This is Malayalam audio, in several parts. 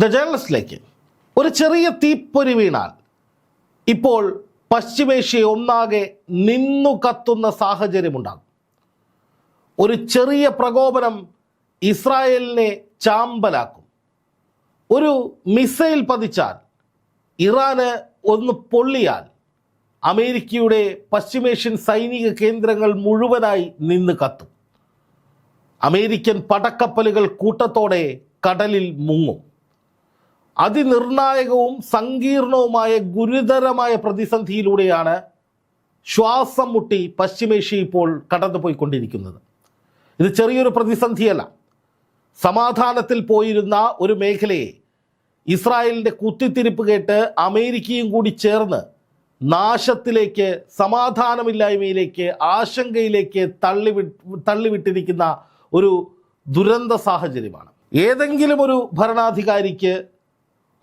ദ ജേർണലിസ്റ്റിലേക്ക് ഒരു ചെറിയ തീപ്പൊരി വീണാൽ ഇപ്പോൾ പശ്ചിമേഷ്യ ഒന്നാകെ നിന്നു കത്തുന്ന സാഹചര്യമുണ്ടാകും. ഒരു ചെറിയ പ്രകോപനം ഇസ്രായേലിനെ ചാമ്പലാക്കും. ഒരു മിസൈൽ പതിച്ചാൽ ഇറാന് ഒന്ന് പൊള്ളിയാൽ അമേരിക്കയുടെ പശ്ചിമേഷ്യൻ സൈനിക കേന്ദ്രങ്ങൾ മുഴുവനായി നിന്ന് കത്തും. അമേരിക്കൻ പടക്കപ്പലുകൾ കൂട്ടത്തോടെ കടലിൽ മുങ്ങും. അതിനിർണായകവും സങ്കീർണവുമായ ഗുരുതരമായ പ്രതിസന്ധിയിലൂടെയാണ് ശ്വാസം മുട്ടി പശ്ചിമേഷ്യ ഇപ്പോൾ കടന്നുപോയിക്കൊണ്ടിരിക്കുന്നത്. ഇത് ചെറിയൊരു പ്രതിസന്ധിയല്ല. സമാധാനത്തിൽ പോയിരുന്ന ഒരു മേഖലയെ ഇസ്രായേലിന്റെ കുത്തിത്തിരിപ്പ് കേട്ട് അമേരിക്കയും കൂടി ചേർന്ന് നാശത്തിലേക്ക് സമാധാനമില്ലായ്മയിലേക്ക് ആശങ്കയിലേക്ക് തള്ളിവി തള്ളിവിട്ടിരിക്കുന്ന ഒരു ദുരന്ത സാഹചര്യമാണ്. ഏതെങ്കിലും ഒരു ഭരണാധികാരിക്ക്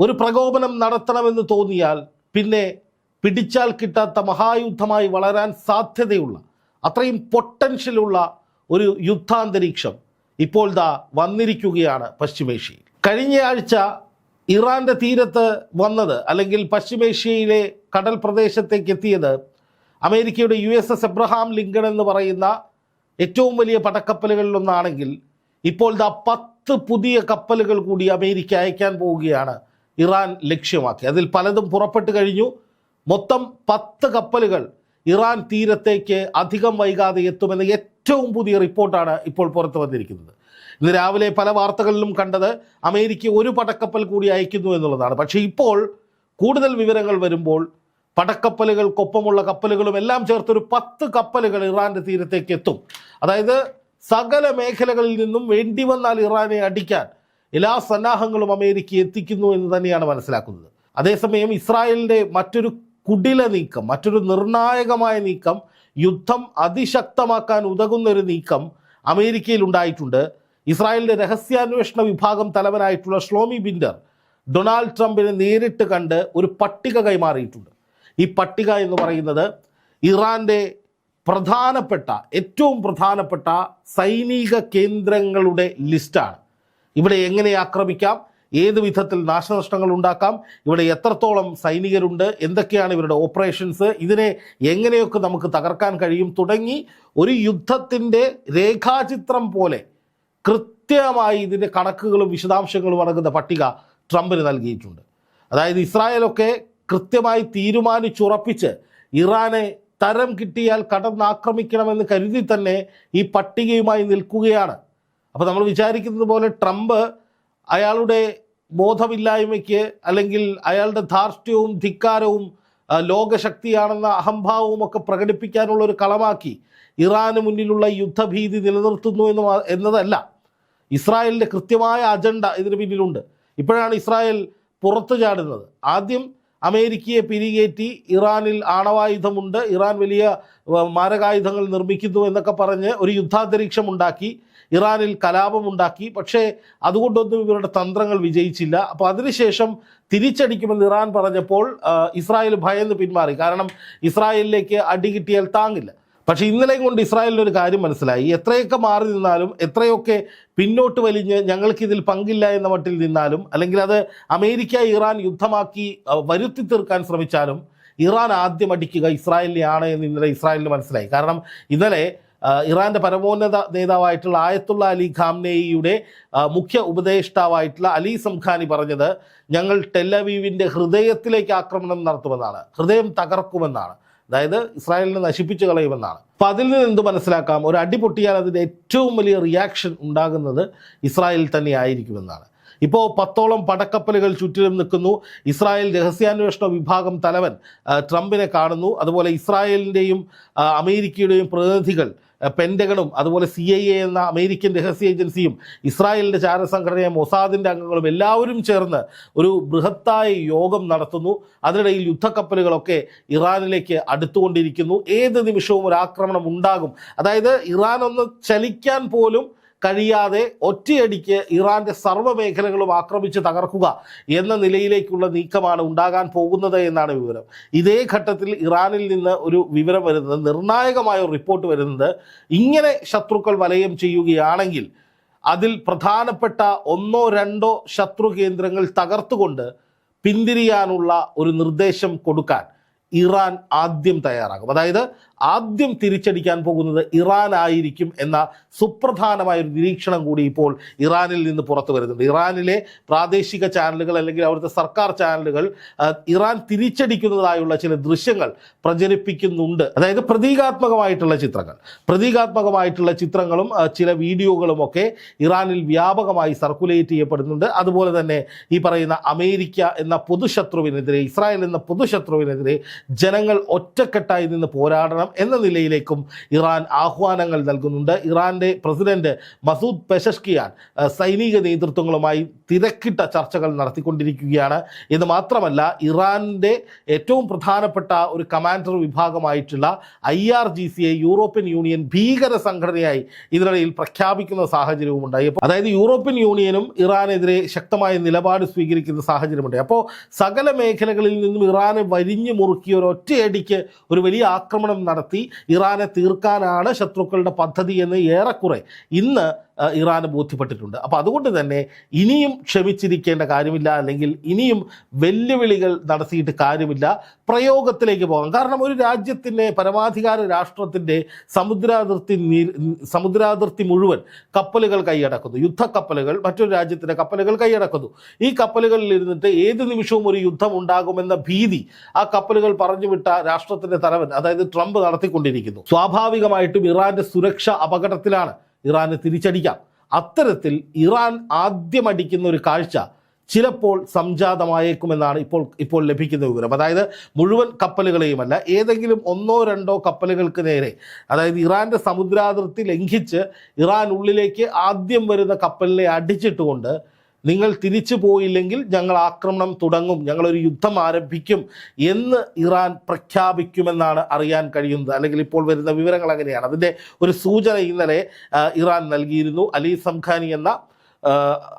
ഒരു പ്രകോപനം നടത്തണമെന്ന് തോന്നിയാൽ പിന്നെ പിടിച്ചാൽ കിട്ടാത്ത മഹായുദ്ധമായി വളരാൻ സാധ്യതയുള്ള അത്രയും പൊട്ടൻഷ്യലുള്ള ഒരു യുദ്ധാന്തരീക്ഷം ഇപ്പോൾ ദാ വന്നിരിക്കുകയാണ് പശ്ചിമേഷ്യയിൽ. കഴിഞ്ഞയാഴ്ച ഇറാന്റെ തീരത്ത് വന്നത് അല്ലെങ്കിൽ പശ്ചിമേഷ്യയിലെ കടൽ പ്രദേശത്തേക്ക് എത്തിയത് അമേരിക്കയുടെ U S S Abraham Lincoln എന്ന് പറയുന്ന ഏറ്റവും വലിയ പടക്കപ്പലുകളിലൊന്നാണെങ്കിൽ ഇപ്പോൾ ദാ പത്ത് പുതിയ കപ്പലുകൾ കൂടി അമേരിക്ക അയക്കാൻ പോവുകയാണ് ഇറാൻ ലക്ഷ്യമാക്കി. അതിൽ പലതും പുറപ്പെട്ടു കഴിഞ്ഞു. മൊത്തം പത്ത് കപ്പലുകൾ ഇറാൻ തീരത്തേക്ക് അധികം വൈകാതെ എത്തുമെന്ന ഏറ്റവും പുതിയ റിപ്പോർട്ടാണ് ഇപ്പോൾ പുറത്തു വന്നിരിക്കുന്നത്. ഇന്ന് രാവിലെ പല വാർത്തകളിലും കണ്ടത് അമേരിക്ക ഒരു പടക്കപ്പൽ കൂടി അയക്കുന്നു എന്നുള്ളതാണ്. പക്ഷേ ഇപ്പോൾ കൂടുതൽ വിവരങ്ങൾ വരുമ്പോൾ പടക്കപ്പലുകൾക്കൊപ്പമുള്ള കപ്പലുകളും എല്ലാം ചേർത്തൊരു പത്ത് കപ്പലുകൾ ഇറാന്റെ തീരത്തേക്ക് എത്തും. അതായത് സകല മേഖലകളിൽ നിന്നും വേണ്ടി വന്നാൽ ഇറാനെ അടിക്കാൻ എല്ലാ സന്നാഹങ്ങളും അമേരിക്ക എത്തിക്കുന്നു എന്ന് തന്നെയാണ് മനസ്സിലാക്കുന്നത്. അതേസമയം ഇസ്രായേലിന്റെ മറ്റൊരു കുടില നീക്കം മറ്റൊരു നിർണായകമായ നീക്കം യുദ്ധം അതിശക്തമാക്കാൻ ഉതകുന്നൊരു നീക്കം അമേരിക്കയിൽ ഉണ്ടായിട്ടുണ്ട്. ഇസ്രായേലിന്റെ രഹസ്യാന്വേഷണ വിഭാഗം തലവനായിട്ടുള്ള ഷ്ലോമി ബിൻഡർ ഡൊണാൾഡ് ട്രംപിനെ നേരിട്ട് കണ്ട് ഒരു പട്ടിക കൈമാറിയിട്ടുണ്ട്. ഈ പട്ടിക എന്ന് പറയുന്നത് ഇറാന്റെ പ്രധാനപ്പെട്ട ഏറ്റവും പ്രധാനപ്പെട്ട സൈനിക കേന്ദ്രങ്ങളുടെ ലിസ്റ്റാണ്. ഇവിടെ എങ്ങനെ ആക്രമിക്കാം? ഏത് വിധത്തിൽ നാശനഷ്ടങ്ങൾ ഉണ്ടാക്കാം? ഇവിടെ എത്രത്തോളം സൈനികരുണ്ട്? എന്തൊക്കെയാണ് ഇവരുടെ ഓപ്പറേഷൻസ് ഇതിനെ എങ്ങനെയൊക്കെ നമുക്ക് തകർക്കാൻ കഴിയും? തുടങ്ങി ഒരു യുദ്ധത്തിന്റെ രേഖാചിത്രം പോലെ കൃത്യമായി ഇതിന്റെ കണക്കുകളും വിശദാംശങ്ങളും അടങ്ങുന്ന പട്ടിക ട്രംപിന് നൽകിയിട്ടുണ്ട്. അതായത് ഇസ്രായേലൊക്കെ കൃത്യമായി തീരുമാനിച്ചുറപ്പിച്ച് ഇറാനെ തരം കിട്ടിയാൽ കടന്നാക്രമിക്കണമെന്ന് കരുതി തന്നെ ഈ പട്ടികയുമായി നിൽക്കുകയാണ് അപ്പോൾ നമ്മൾ വിചാരിക്കുന്നത് പോലെ ട്രംപ് അയാളുടെ ബോധമില്ലായ്മയ്ക്ക് അല്ലെങ്കിൽ അയാളുടെ ധാർഷ്ട്യവും ധിക്കാരവും ലോകശക്തിയാണെന്ന അഹംഭാവവും ഒക്കെ പ്രകടിപ്പിക്കാനുള്ള ഒരു കളമാക്കി ഇറാന് മുന്നിലുള്ള യുദ്ധഭീതി നിലനിർത്തുന്നു എന്ന് എന്നതല്ല. ഇസ്രായേലിന്റെ കൃത്യമായ അജണ്ട ഇതിന് പിന്നിലുണ്ട്. ഇപ്പോഴാണ് ഇസ്രായേൽ പുറത്തു ചാടുന്നത്. ആദ്യം അമേരിക്കയെ പിരികേറ്റി ഇറാനിൽ ആണവായുധമുണ്ട്. ഇറാൻ വലിയ മാരകായുധങ്ങൾ നിർമ്മിക്കുന്നു എന്നൊക്കെ പറഞ്ഞ് ഒരു യുദ്ധാന്തരീക്ഷം ഉണ്ടാക്കി. ഇറാനിൽ കലാപമുണ്ടാക്കി. പക്ഷേ അതുകൊണ്ടൊന്നും ഇവരുടെ തന്ത്രങ്ങൾ വിജയിച്ചില്ല. അപ്പോൾ അതിനുശേഷം തിരിച്ചടിക്കുമെന്ന് ഇറാൻ പറഞ്ഞപ്പോൾ ഇസ്രായേൽ ഭയന്ന് പിന്മാറി. കാരണം ഇസ്രായേലിലേക്ക് അടി കിട്ടിയാൽ താങ്ങില്ല. പക്ഷേ ഇന്നലെ കൊണ്ട് ഇസ്രായേലിന് ഒരു കാര്യം മനസ്സിലായി. എത്രയൊക്കെ മാറി നിന്നാലും എത്രയൊക്കെ പിന്നോട്ട് വലിഞ്ഞ് ഞങ്ങൾക്കിതിൽ പങ്കില്ല എന്ന മട്ടിൽ നിന്നാലും അല്ലെങ്കിൽ അത് അമേരിക്ക ഇറാൻ യുദ്ധമാക്കി വരുത്തി തീർക്കാൻ ശ്രമിച്ചാലും ഇറാൻ ആദ്യം അടിക്കുക ഇസ്രായേലിനെയാണ് എന്ന് ഇന്നലെ ഇസ്രായേലിന് മനസ്സിലായി. കാരണം ഇന്നലെ ഇറാന്റെ പരമോന്നത നേതാവായിട്ടുള്ള ആയത്തുള്ള അലി ഖാംനേയിയുടെ മുഖ്യ ഉപദേഷ്ടാവായിട്ടുള്ള അലി സംഖാനി പറഞ്ഞത് ഞങ്ങൾ ടെല്ലവീവിന്റെ ഹൃദയത്തിലേക്ക് ആക്രമണം നടത്തുമെന്നാണ്. ഹൃദയം തകർക്കുമെന്നാണ്. അതായത് ഇസ്രായേലിനെ നശിപ്പിച്ചു കളയുമെന്നാണ്. അപ്പം അതിൽ നിന്ന് എന്ത് മനസ്സിലാക്കാം? ഒരു അടി പൊട്ടിയാൽ അതിന്റെ ഏറ്റവും വലിയ റിയാക്ഷൻ ഉണ്ടാകുന്നത് ഇസ്രായേൽ തന്നെ ആയിരിക്കുമെന്നാണ്. ഇപ്പോൾ പത്തോളം പടക്കപ്പലുകൾ ചുറ്റിലും നിൽക്കുന്നു. ഇസ്രായേൽ രഹസ്യാന്വേഷണ വിഭാഗം തലവൻ ട്രംപിനെ കാണുന്നു. അതുപോലെ ഇസ്രായേലിന്റെയും അമേരിക്കയുടെയും പ്രതിനിധികൾ പെന്റഗണും അതുപോലെ സി ഐ എ എന്ന അമേരിക്കൻ രഹസ്യ ഏജൻസിയും ഇസ്രായേലിന്റെ ചാരസംഘടനയായ മൊസാദിന്റെ അംഗങ്ങളും എല്ലാവരും ചേർന്ന് ഒരു ബൃഹത്തായ യോഗം നടത്തുന്നു. അതിനിടയിൽ യുദ്ധക്കപ്പലുകളൊക്കെ ഇറാനിലേക്ക് അടുത്തുകൊണ്ടിരിക്കുന്നു. ഏത് നിമിഷവും ഒരു ആക്രമണം ഉണ്ടാകും. അതായത് ഇറാൻ ഒന്ന് ചലിക്കാൻ പോലും കഴിയാതെ ഒറ്റയടിക്ക് ഇറാന്റെ സർവ മേഖലകളും ആക്രമിച്ച് തകർക്കുക എന്ന നിലയിലേക്കുള്ള നീക്കമാണ് ഉണ്ടാകാൻ പോകുന്നത് എന്നാണ് വിവരം. ഇതേ ഘട്ടത്തിൽ ഇറാനിൽ നിന്ന് ഒരു വിവരം വരുന്നത് നിർണായകമായ ഒരു റിപ്പോർട്ട് വരുന്നത് ഇങ്ങനെ ശത്രുക്കൾ വലയം ചെയ്യുകയാണെങ്കിൽ അതിൽ പ്രധാനപ്പെട്ട ഒന്നോ രണ്ടോ ശത്രു കേന്ദ്രങ്ങൾ തകർത്തുകൊണ്ട് പിന്തിരിയാനുള്ള ഒരു നിർദ്ദേശം കൊടുക്കാൻ ഇറാൻ ആദ്യം തയ്യാറാകും. അതായത് ആദ്യം തിരിച്ചടിക്കാൻ പോകുന്നത് ഇറാൻ ആയിരിക്കും എന്ന സുപ്രധാനമായ ഒരു നിരീക്ഷണം കൂടി ഇപ്പോൾ ഇറാനിൽ നിന്ന് പുറത്തു വരുന്നുണ്ട്. ഇറാനിലെ പ്രാദേശിക ചാനലുകൾ അല്ലെങ്കിൽ അവിടുത്തെ സർക്കാർ ചാനലുകൾ ഇറാൻ തിരിച്ചടിക്കുന്നതായുള്ള ചില ദൃശ്യങ്ങൾ പ്രചരിപ്പിക്കുന്നുണ്ട്. അതായത് പ്രതീകാത്മകമായിട്ടുള്ള ചിത്രങ്ങൾ. പ്രതീകാത്മകമായിട്ടുള്ള ചിത്രങ്ങളും ചില വീഡിയോകളും ഒക്കെ ഇറാനിൽ വ്യാപകമായി സർക്കുലേറ്റ് ചെയ്യപ്പെടുന്നുണ്ട്. അതുപോലെ തന്നെ ഈ പറയുന്ന അമേരിക്ക എന്ന പൊതുശത്രുവിനെതിരെ ഇസ്രായേൽ എന്ന പൊതുശത്രുവിനെതിരെ ജനങ്ങൾ ഒറ്റക്കെട്ടായി നിന്ന് പോരാടണം. എന്ന നിലയിലേക്കും ഇറാൻ ആഹ്വാനങ്ങൾ നൽകുന്നുണ്ട്. ഇറാന്റെ പ്രസിഡന്റ് മസൂദ് പെഷഷ്കിയാൻ സൈനിക നേതൃത്വങ്ങളുമായി തിരക്കിട്ട ചർച്ചകൾ നടത്തിക്കൊണ്ടിരിക്കുകയാണ്. എന്ന് മാത്രമല്ല ഇറാന്റെ ഏറ്റവും പ്രധാനപ്പെട്ട ഒരു കമാൻഡർ വിഭാഗമായിട്ടുള്ള ഐ ആർ ജി സിയെ യൂറോപ്യൻ യൂണിയൻ ഭീകര സംഘടനയായി ഇതിനിടയിൽ പ്രഖ്യാപിക്കുന്ന സാഹചര്യവും ഉണ്ടായി അതായത് യൂറോപ്യൻ യൂണിയനും ഇറാനെതിരെ ശക്തമായ നിലപാട് സ്വീകരിക്കുന്ന സാഹചര്യമുണ്ട്. അപ്പോൾ സകല മേഖലകളിൽ നിന്നും ഇറാനെ വരിഞ്ഞു മുറുക്കി ഒരു ഒറ്റയടിക്ക് ഒരു വലിയ ആക്രമണം ഇറാനെ തീർക്കാനാണ് ശത്രുക്കളുടെ പദ്ധതി എന്ന് ഏറെക്കുറെ ഇന്ന് ഇറാന് ബോധ്യപ്പെട്ടിട്ടുണ്ട്. അപ്പോൾ അതുകൊണ്ട് തന്നെ ഇനിയും ക്ഷമിച്ചിരിക്കേണ്ട കാര്യമില്ല അല്ലെങ്കിൽ ഇനിയും വെല്ലുവിളികൾ നടത്തിയിട്ട് കാര്യമില്ല. പ്രയോഗത്തിലേക്ക് പോകാം. കാരണം ഒരു രാജ്യത്തിന്റെ പരമാധികാര രാഷ്ട്രത്തിന്റെ സമുദ്രാതിർത്തി സമുദ്രാതിർത്തി മുഴുവൻ കപ്പലുകൾ കൈയടക്കുന്നു. യുദ്ധക്കപ്പലുകൾ മറ്റൊരു രാജ്യത്തിന്റെ കപ്പലുകൾ കൈയടക്കുന്നു. ഈ കപ്പലുകളിൽ ഇരുന്നിട്ട് ഏത് നിമിഷവും ഒരു യുദ്ധം ഉണ്ടാകുമെന്ന ഭീതി ആ കപ്പലുകൾ പറഞ്ഞുവിട്ട രാഷ്ട്രത്തിന്റെ തലവൻ അതായത് ട്രംപ് നടത്തിക്കൊണ്ടിരിക്കുന്നു. സ്വാഭാവികമായിട്ടും ഇറാന്റെ സുരക്ഷ അപകടത്തിലാണ്. ഇറാന് തിരിച്ചടിക്കാം. അത്തരത്തിൽ ഇറാൻ ആദ്യം അടിക്കുന്ന ഒരു കാഴ്ച ചിലപ്പോൾ സംജാതമായേക്കുമെന്നാണ് ഇപ്പോൾ ഇപ്പോൾ ലഭിക്കുന്ന വിവരം. അതായത് മുഴുവൻ കപ്പലുകളെയുമല്ല ഏതെങ്കിലും ഒന്നോ രണ്ടോ കപ്പലുകൾക്ക് നേരെ അതായത് ഇറാന്റെ സമുദ്രാതിർത്തി ലംഘിച്ച് ഇറാൻ ഉള്ളിലേക്ക് ആദ്യം വരുന്ന കപ്പലിനെ അടിച്ചിട്ടുകൊണ്ട് നിങ്ങൾ തിരിച്ചു പോയില്ലെങ്കിൽ ഞങ്ങൾ ആക്രമണം തുടങ്ങും ഞങ്ങളൊരു യുദ്ധം ആരംഭിക്കും എന്ന് ഇറാൻ പ്രഖ്യാപിക്കുമെന്നാണ് അറിയാൻ കഴിയുന്നത്. അല്ലെങ്കിൽ ഇപ്പോൾ വരുന്ന വിവരങ്ങൾ അങ്ങനെയാണ്. അതിന്റെ ഒരു സൂചന ഇന്നലെ ഇറാൻ നൽകിയിരുന്നു. അലി സംഖാനി എന്ന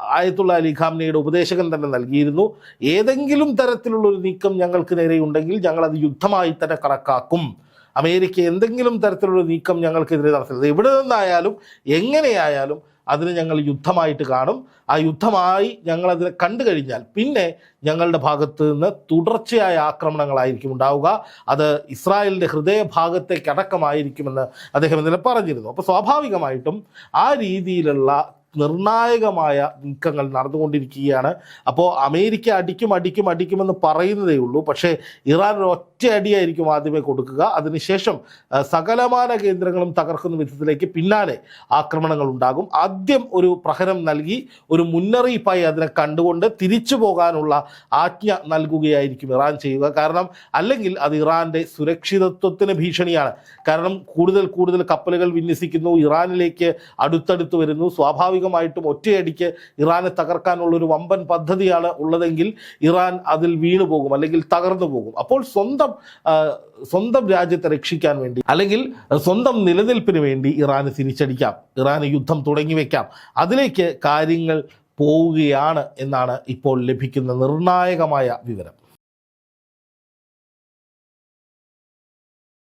ആയത്തുള്ള അലി ഖാംനയുടെ ഉപദേശകൻ തന്നെ നൽകിയിരുന്നു. ഏതെങ്കിലും തരത്തിലുള്ള ഒരു നീക്കം ഞങ്ങൾക്ക് നേരെ ഉണ്ടെങ്കിൽ ഞങ്ങൾ അത് യുദ്ധമായി തന്നെ കണക്കാക്കും. അമേരിക്ക എന്തെങ്കിലും തരത്തിലുള്ള നീക്കം ഞങ്ങൾക്കെതിരെ നടത്തരുത് എവിടെ നിന്നായാലും എങ്ങനെയായാലും അതിന് ഞങ്ങൾ യുദ്ധമായിട്ട് കാണും. ആ യുദ്ധമായി ഞങ്ങൾ അതിനെ കണ്ടു കഴിഞ്ഞാൽ പിന്നെ ഞങ്ങളുടെ ഭാഗത്ത് നിന്ന് തുടർച്ചയായ ആക്രമണങ്ങളായിരിക്കും ഉണ്ടാവുക. അത് ഇസ്രായേലിന്റെ ഹൃദയഭാഗത്തേക്കടക്കമായിരിക്കുമെന്ന് അദ്ദേഹം ഇന്നലെ പറഞ്ഞിരുന്നു. അപ്പോൾ സ്വാഭാവികമായിട്ടും ആ രീതിയിലുള്ള നിർണായകമായ നീക്കങ്ങൾ നടന്നുകൊണ്ടിരിക്കുകയാണ്. അപ്പോൾ അമേരിക്ക അടിക്കും അടിക്കും അടിക്കുമെന്ന് പറയുന്നതേ ഉള്ളൂ. പക്ഷേ ഇറാൻ ഒറ്റ അടിയായിരിക്കും ആദ്യമേ കൊടുക്കുക. അതിനുശേഷം സകലമാന കേന്ദ്രങ്ങളും തകർക്കുന്ന വിധത്തിലേക്ക് പിന്നാലെ ആക്രമണങ്ങൾ ഉണ്ടാകും. ആദ്യം ഒരു പ്രഹരം നൽകി ഒരു മുന്നറിയിപ്പായി അതിനെ കണ്ടുകൊണ്ട് തിരിച്ചു പോകാനുള്ള ആജ്ഞ നൽകുകയായിരിക്കും ഇറാൻ ചെയ്യുക. കാരണം അല്ലെങ്കിൽ അത് ഇറാന്റെ സുരക്ഷിതത്വത്തിന് ഭീഷണിയാണ്. കാരണം കൂടുതൽ കൂടുതൽ കപ്പലുകൾ വിന്യസിക്കുന്നു ഇറാനിലേക്ക് അടുത്തടുത്ത് വരുന്നു സ്വാഭാവികമായിട്ടും ഒറ്റയടിക്ക് ഇറാനെ തകർക്കാനുള്ള ഒരു വമ്പൻ പദ്ധതിയാണ് ഉള്ളതെങ്കിൽ ഇറാൻ അതിൽ വീണു പോകും അല്ലെങ്കിൽ തകർന്നു പോകും. അപ്പോൾ സ്വന്തം സ്വന്തം രാജ്യത്തെ രക്ഷിക്കാൻ വേണ്ടി അല്ലെങ്കിൽ സ്വന്തം നിലനിൽപ്പിന് വേണ്ടി ഇറാന് തിരിച്ചടിക്കാം. ഇറാന് യുദ്ധം തുടങ്ങി വെക്കാം. അതിലേക്ക് കാര്യങ്ങൾ പോവുകയാണ് എന്നാണ് ഇപ്പോൾ ലഭിക്കുന്ന നിർണായകമായ വിവരം.